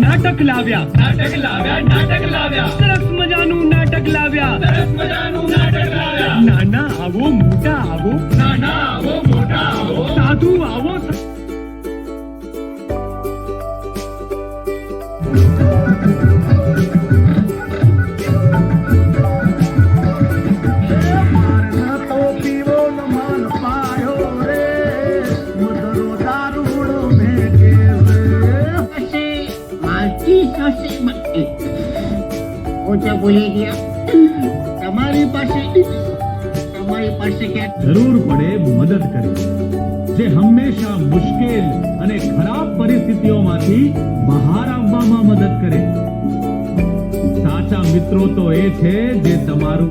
નાટક લાવ્યા. નાટક લાવ્યા નાટક લાવ્યા. સરસ મજાનું નાટક લાવ્યા. સરસ મજાનું નાટક લાવ્યા. નાના આવો મોટા આવો. નાના આવો મોટા આવો. સાધુ આવો. જરૂર પડે મદદ કરે જે હંમેશા મુશ્કેલ અને ખરાબ પરિસ્થિતિઓમાંથી બહાર આવવામાં મદદ કરે. સાચા મિત્રો તો એ છે જે તમારું